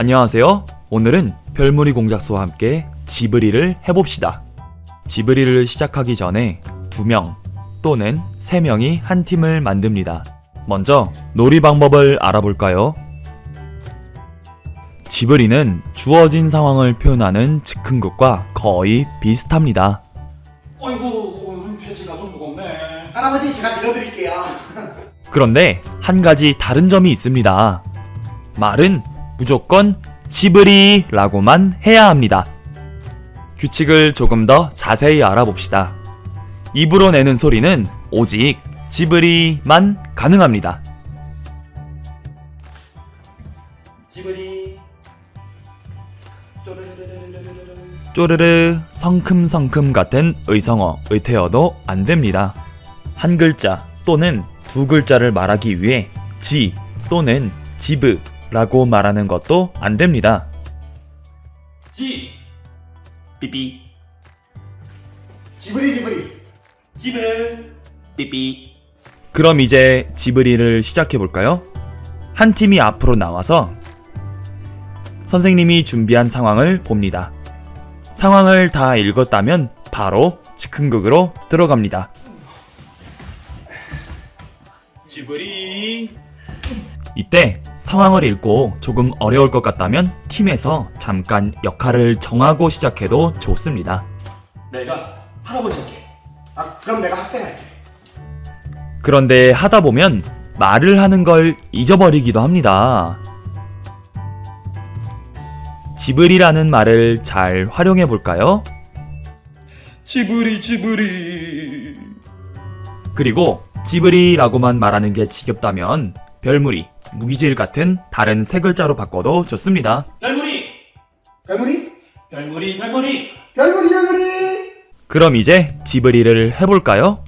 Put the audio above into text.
안녕하세요. 오늘은 별무리 공작소와 함께 지브리를 해봅시다. 지브리를 시작하기 전에 두 명 또는 세 명이 한 팀을 만듭니다. 먼저 놀이 방법을 알아볼까요? 지브리는 주어진 상황을 표현하는 즉흥극과 거의 비슷합니다. 아이고 오늘 폐지가 좀 무겁네 할아버지 제가 밀어드릴게요. 그런데 한 가지 다른 점이 있습니다. 말은 무조건 지브리라고만 해야 합니다. 규칙을 조금 더 자세히 알아봅시다. 입으로 내는 소리는 오직 지브리만 가능합니다. 지브리 쪼르르 성큼성큼 같은 의성어, 의태어도 안 됩니다. 한 글자 또는 두 글자를 말하기 위해 지 또는 지브 라고 말하는 것도 안 됩니다. 지 삐삐 지브리 지브리. 지브 삐삐 그럼 이제 지브리를 시작해 볼까요? 한 팀이 앞으로 나와서 선생님이 준비한 상황을 봅니다. 상황을 다 읽었다면 바로 즉흥극으로 들어갑니다. 지브리 이때 상황을 읽고 조금 어려울 것 같다면 팀에서 잠깐 역할을 정하고 시작해도 좋습니다. 내가 할아버지 할게 아 그럼 내가 학생 할게. 그런데 하다 보면 말을 하는 걸 잊어버리기도 합니다. 지브리라는 말을 잘 활용해 볼까요? 지브리 지브리 그리고 지브리라고만 말하는 게 지겹다면 별무리, 무기질 같은 다른 세 글자로 바꿔도 좋습니다. 별무리 별무리? 별무리 별무리 별무리 별무리. 그럼 이제 지브리를 해볼까요?